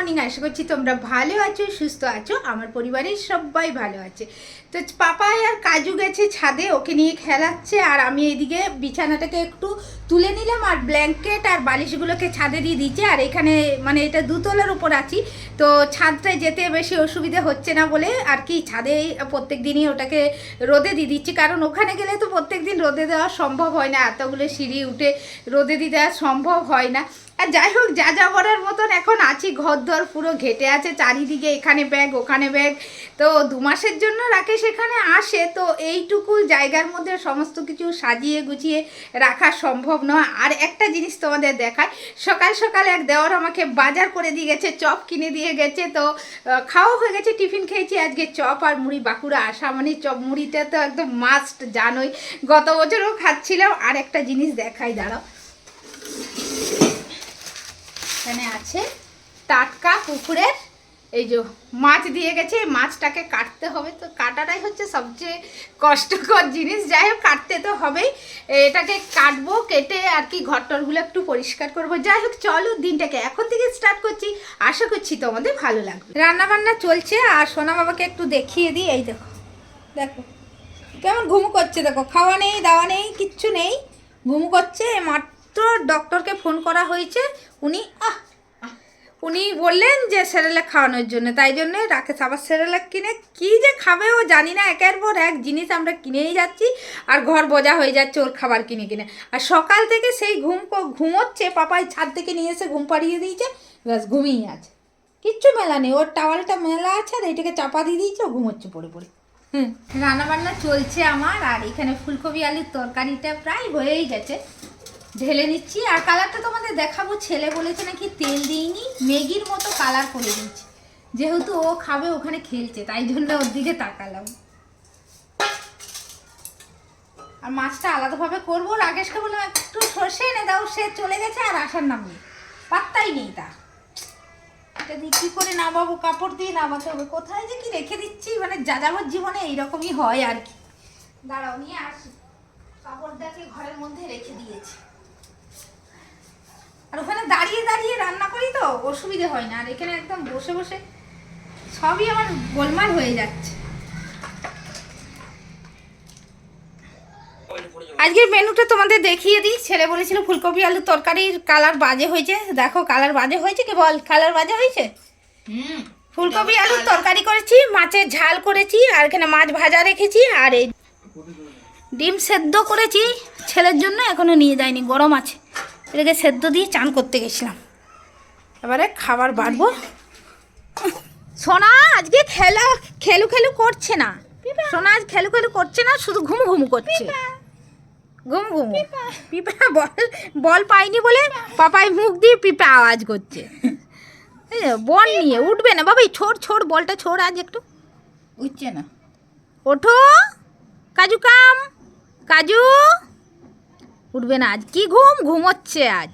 Morning আশা করছি তোমরা ভালো আছো, সুস্থ আছো। আমার পরিবারের সবাই ভালো আছে। তো পাপাই আর কাজু গেছে ছাদে, ওকে নিয়ে খেলাচ্ছে, আর আমি এইদিকে বিছানাটাকে একটু তুলে নিলাম, আর ব্ল্যাঙ্কেট আর বালিশগুলোকে ছাদে দিয়ে দিচ্ছে আর এখানে মানে এটা দুতলার উপর আছি। তো ছাদটায় যেতে বেশি অসুবিধা হচ্ছে না বলে আর কি, ছাদে প্রত্যেক দিনই ওটাকে রোদে দিয়ে দিচ্ছি, কারণ ওখানে গেলে তো প্রত্যেক দিন রোদে দেওয়া সম্ভব হয় না, এতগুলো সিঁড়ি উঠে রোদে দিয়ে দেওয়া সম্ভব হয় না। যাই হোক, যা যা করার মতন এখন আছি ঘর দর পুরো ঘেটে আছে, চারিদিকে এখানে ব্যাগ ওখানে ব্যাগ তো দু মাসের জন্য রাকেশ এখানে আসে, তো এইটুকু জায়গার মধ্যে সমস্ত কিছু সাজিয়ে গুছিয়ে রাখা সম্ভব নয়। আর একটা জিনিস তোমাদের দেখায় সকাল সকাল এক দেওয়ার আমাকে বাজার করে দিয়ে গেছে, চপ কিনে দিয়ে গেছে, তো খাওয়া হয়ে গেছে, টিফিন খেয়েছি আজকে চপ আর মুড়ি, বাঁকুড়া আসা মানে চপ মুড়িটা তো একদম মাস্ট জানোই। গত বছরও খাচ্ছিলাম আর একটা জিনিস দেখাই, দাঁড়াও। এখানে আছে টাটকা পুকুরের, এই যে মাছ দিয়ে গেছে মাছটাকে কাটতে হবে। তো কাটাটাই হচ্ছে সবচেয়ে কষ্টকর জিনিস। যাই হোক, কাটতে তো হবেই। এটাকে কাটবো, কেটে আর কি ঘরটরগুলো একটু পরিষ্কার করব। যাই হোক, চলো দিনটাকে এখন থেকে স্টার্ট করছি। আশা করছি তোমাদের ভালো লাগবে। রান্না বান্না চলছে, আর সোনা বাবাকে একটু দেখিয়ে দিই। এই দেখো দেখো। কেমন ঘুমু করছে, দেখো। খাওয়া নেই, দাওয়া নেই, কিচ্ছু নেই। ঘুমু করছে মাত্র ডক্টরকে ফোন করা হয়েছে, উনি, আহ, উনি বললেন যে সেরেলাক খাওয়ানোর জন্য। তাই জন্য রাকেশ আবার সেরেলাক কিনে, কি যে খাবে ও জানি না, একের পর এক জিনিস আমরা কিনেই যাচ্ছি, আর ঘর বোঝা হয়ে যাচ্ছে ওর খাবার কিনে কিনে। আর সকাল থেকে সেই ঘুম ঘুমোচ্ছে, পাপাই ছাদ থেকে নিয়ে এসে ঘুম পাড়িয়ে দিয়েছে, ব্যাস ঘুমিয়ে আছে। কিচ্ছু মেলা নেই, ওর টাওয়ালটা মেলা আছে, আর এইটাকে চাপা দিয়ে দিয়েছে, ও ঘুমোচ্ছে পড়ে পড়ে। হুম, রান্নাবান্না চলছে আমার, আর এখানে ফুলকপি, আলুর তরকারিটা প্রায় হয়েই গেছে। ঢেলে নিচ্ছি। আর কালারটা তোমাদের দেখাবো, ছেলে বলেছে নাকি তেল দিইনি, ম্যাগির মতো কালার করে দিচ্ছি যেহেতু ও খাবে, ওখানে খেলছে, তাই জন্য ওর দিকে তাকালাম। আর মাছটা আলাদাভাবে করব। রাকেশকে বললাম, একটু সর্ষে এনে দাও, সে চলে গেছে আর আসার নাম নেই। পাত্তাই নেই তা। এটা দিয়ে কী করে নামাবো? কাপড় দিয়ে নামাতে হবে। কোথায় যে কি রেখে দিচ্ছি? মানে যাযাবর জীবনে এইরকমই হয় আর কি। দাঁড়াও, নিয়ে আসি। কাপড়টাকে ঘরের মধ্যে রেখে দিয়েছি। আর ওখানে দাঁড়িয়ে দাঁড়িয়ে রান্না করি তো অসুবিধে হয় না। আর এখানে একদম বসে বসে সবই আমার গোলমাল হয়ে যাচ্ছে। আজকের মেনুটা তোমাদের দেখিয়ে দিই। ছেলে বলেছিল ফুলকপি আলু তরকারির কালার বাজে হয়েছে। দেখো কালার বাজে হয়েছে কি বল? কালার বাজে হয়েছে? ফুলকপি আলুর তরকারি করেছি মাছের ঝাল করেছি আর এখানে মাছ ভাজা রেখেছি আর এই ডিম সেদ্ধ করেছি। ছেলের জন্য এখনও নিয়ে যায়নি গরম আছে। এটাকে সেদ্ধ দিয়ে চান করতে গেছিলাম। এবারে খাবার বাড়বো। সোনা আজকে খেলা খেলু খেলু করছে না। সোনা আজ খেলু খেলু করছে না শুধু ঘুম ঘুম করছে। ঘুম ঘুম। পিপা। বল বল পাইনি বলে পাপাই মুখ দিয়ে পিপা আওয়াজ করছে। বল নিয়ে উঠবে না। বাবা ছোড় ছোড় বলটা ছোড় আজ একটু। উঠছে না। ওঠো। কাজু কাম। কাজু। উঠবে না আজ। কি ঘুম? ঘুমোচ্ছে আজ।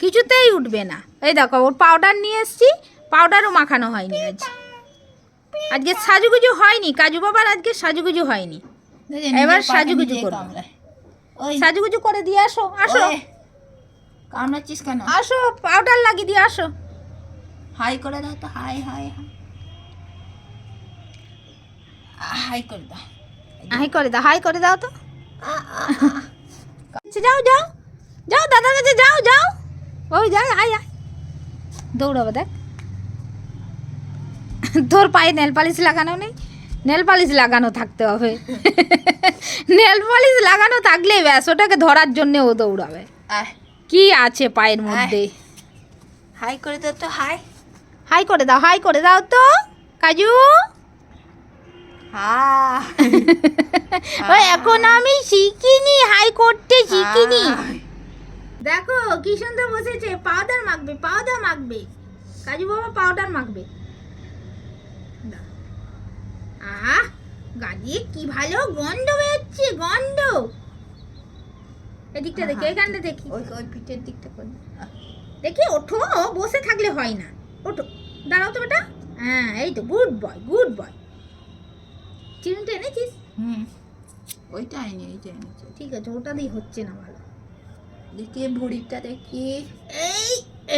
কিছুতেই উঠবে না। এই দেখো ওর পাউডার নিয়ে এসছি। পাউডারও মাখানো হয়নি আজ। আজকে সাজুগুজু হয়নি। কাজু বাবার আজকে সাজুগুজু হয়নি। এবার সাজুগুজু করব। ওই সাজুগুজু করে দিয়ে আসো আসো। কামড়াচ্ছিস কেন? আসো পাউডার লাগিয়ে দিয়ে আসো। হাই করে দাও তো হাই হাই হাই। হাই করে দাও। হাই করে দাও হাই করে দাও তো। যাও যাও যাও দাদার কাছে যাও যাও ওই যাও আয় আয় দৌড়াবো দেখ তোর পায়ে নেল পালিশ লাগানো নেই নেল পালিশ লাগানো থাকতে হবে নেল পালিশ লাগানো থাকলে ব্যাস ওটাকে ধরার জন্য ও দৌড়াবে কি আছে পায়ের মধ্যে হাই করে দাও তো হাই হাই করে দাও হাই করে দাও তো কাজু হা এখন আমি শিখিনি হাই করতে শিখিনি। দেখো কি সুন্দর বসেছে। পাউডার মাখবে পাউডার মাখবে। কাজু বাবা পাউডার মাখবে। আহ গাড়ি কি ভালো গন্ধ বেরোচ্ছে গন্ধ। এদিকটা দেখি এখানটা দেখি। ওই ওই পিঠের দিকটা করে। দেখি ওঠো বসে থাকলে হয় না। ওঠো দাঁড়াও তো বেটা। হ্যাঁ এই তো গুড বয় গুড বয়। চিমটা এনেছিস? হুম। ওইটা আইনি এইটা এনেছে ঠিক আছে ওটা দিয়ে হচ্ছে না ভালো। দেখি ভুড়িটা দেখি। এই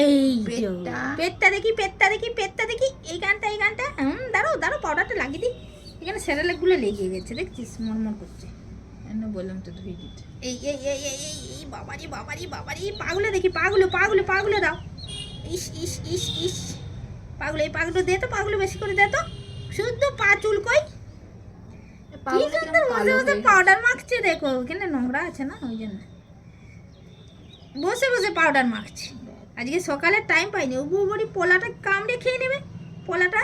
এই পেটটা। পেটটা দেখি পেটটা দেখি পেটটা দেখি। এই গানটা এই গানটা। হুম দাঁড়াও দাঁড়াও পাউডারটা লাগিয়ে দিই। এখানে স্যারেলেকগুলো লেগে গেছে দেখছিস? মরমর করছে। বললাম তো দিতে। এই এই এই এই এই এই বাবারি বাবারি বাবারি। পাগুলো দেখি পাগুলো পাগুলো পাগুলো দাও। ইস ইস ইস ইস। পাগুলো এই পাগুলো দে তো পাগুলো বেশি করে দে তো। শুধু পা চুল কই কি সুন্দর বসে বসে পাউডার মাখছে দেখো এখানে নোংরা আছে না ওই জন্য। বসে বসে পাউডার মাখছে। আজকে সকালে টাইম পাইনি। ও বড়ি পোলাটা কামড়ে খেয়ে নেবে? পোলাটা?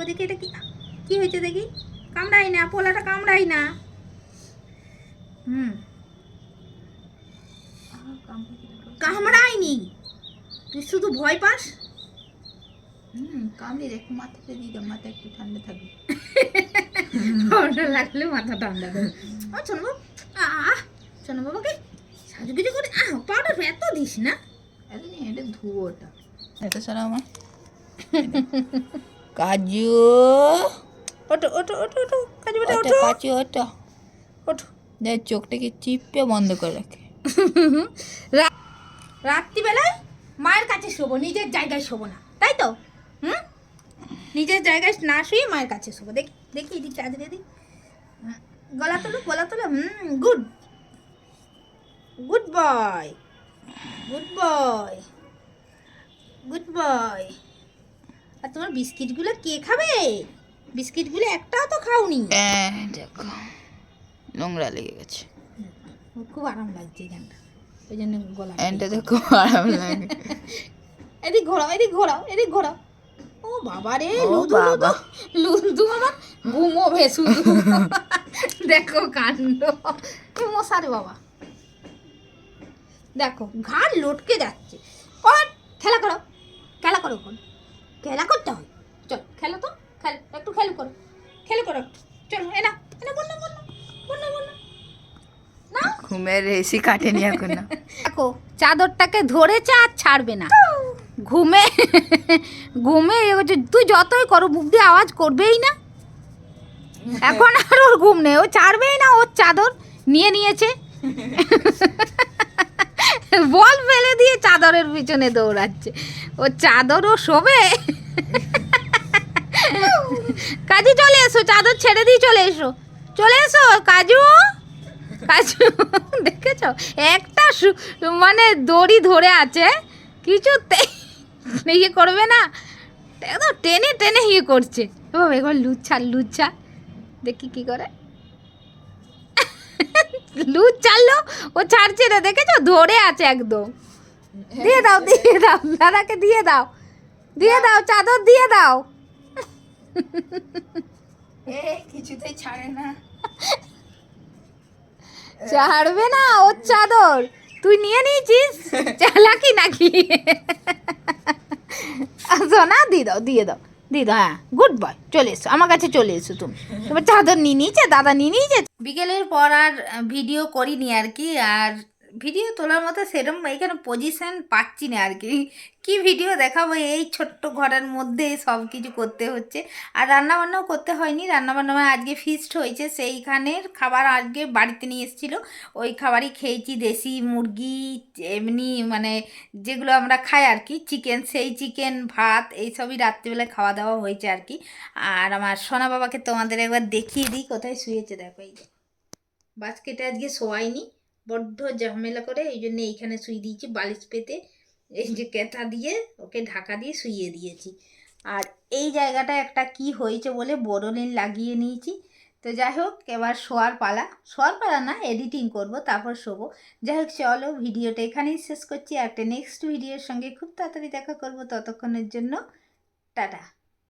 ওদিকে এটা কি কি হয়েছে দেখি? কামড়াই না পোলাটা কামড়াই না। হুম। কামড়ায়নি। তুই শুধু ভয় পাস? হুম কামড়ে দেখো মাথাটা দিয়ে মাথা একটু ঠান্ডা থাকবে। পাউডার লাগলে মাথা ঠান্ডা দেবে ও শোনো আহ শোনো বাবাকে সাজুগুজু করে আহ পাউডার এত দিস না। এটা ধুবো ওটা এটা সারা আমার কাজু। ওটো ওটো ওটো ওটো কাজু বেটা ওটা ওটো কাজু ওটা। ওটো দেখ চোখটাকে চিপে বন্ধ করে রাখে। রাত্রিবেলায় মায়ের কাছে শোবো নিজের জায়গায় শোবো না। তাই তো? নিজের জায়গায় না শুয়ে মায়ের কাছে শোবো। দেখি দেখি এদিক এদিক। হুম, গলা তোলো গলা তোলো। হুম good good boy good boy good boy আর তোমার বিস্কিটগুলো কে খাবে? বিস্কিটগুলো একটাও তো খাওনি। হ্যাঁ দেখো। নোংরা লেগে গেছে। খুব আরাম লাগছে এই গানটা। ওই জন্য গলা এনটা দেখো আরাম লাগে। এদিক ঘোরাও এদিক ঘোরাও এদিক ঘোরাও। বাবা রে লুদু লুদু। লুদু আমার ঘুমোবে শুধু। দেখো কাণ্ড। বাবা। দেখো ঘাড় লটকে যাচ্ছে। কর খেলা করো। খেলা করো কোন খেলা করতে হয়। চল খেলো তো। খেল একটু খেল করো। খেলে করো। চলো এনা এনা ঘুমের রেসি কাটেনি এখন না। দেখো চাদরটাকে ধরেছে আর ছাড়বে না। ঘুমে ঘুমে তুই যতই করো, মুখ দিয়ে আওয়াজ করবেই না। এখন আর ওর ঘুম নেই, ও ছাড়বেই না, ওর চাদর নিয়ে নিয়েছে। বল ফেলে দিয়ে চাদরের পিছনে দৌড়াচ্ছে। ও চাদর ও শোবে। কাজু, চলে এসো, চাদর ছেড়ে দিয়ে চলে এসো। চলে এসো, কাজু। কাজু, দেখেছ? একটা মানে দড়ি ধরে আছে কিছুতে ইয়ে করবে না? একদম টেনে টেনে ইয়ে করছে। ও বাবা, এবার লুচ্ছা লুচ্ছা। দেখি কি করে। লুচ ছাড়লো ও ছাড়ছে না দেখেছ? ধরে আছে একদম। দিয়ে দাও দিয়ে দাও দাদাকে দিয়ে দাও। দিয়ে দাও চাদর দিয়ে দাও। কিছুতেই ছাড়ে না। ছাড়বে না ওর চাদর। তুই নিয়ে নিয়েছিস? চালাকি নাকি? সোনা দিয়ে দাও দিয়ে দাও দিয়ে দাও হ্যাঁ গুড বয় চলে এসো আমার কাছে চলে এসো তুমি। তোমার চাদর নিয়ে নিয়েছে, দাদা নিয়ে নিয়েছে। বিকেলের পর আর ভিডিও করিনি আর কি, আর ভিডিও তোলার মতো সেরকম এখানে পজিশন পাচ্ছি না আর কি। কি ভিডিও দেখাবো? এই ছোট্ট ঘরের মধ্যে সব কিছু করতে হচ্ছে। আর রান্নাবান্নাও করতে হয়নি। রান্নাবান্না আজকে ফিস্ট হয়েছে। সেইখানের খাবার আজকে বাড়িতে নিয়ে এসেছিল। ওই খাবারই খেয়েছি। দেশি মুরগি, এমনি মানে যেগুলো আমরা খাই আর কি চিকেন সেই চিকেন ভাত এইসবই রাত্রিবেলায় খাওয়া দাওয়া হয়েছে আর কি। আর আমার সোনা বাবাকে তোমাদের একবার দেখিয়ে দিই, কোথায় শুয়েছে দেখো এই যে। বাস্কেটে আজকে শোয়াইনি। বড্ড ঝামেলা করে, এই জন্য এইখানে শুয়ে দিয়েছি বালিশ পেতে। এই যে কেতা দিয়ে ওকে ঢাকা দিয়ে শুইয়ে দিয়েছি। আর এই জায়গাটা একটা কি হয়েছে বলে বোরোলিন লাগিয়ে নিয়েছি। তো যাই হোক, এবার শোয়ার পালা। শোয়ার পালা না এডিটিং করব, তারপর শোবো। যাই হোক, চলো ভিডিওটা এখানেই শেষ করছি। আর একটা নেক্সট ভিডিওর সঙ্গে খুব তাড়াতাড়ি দেখা করব ততক্ষণের জন্য। টাটা।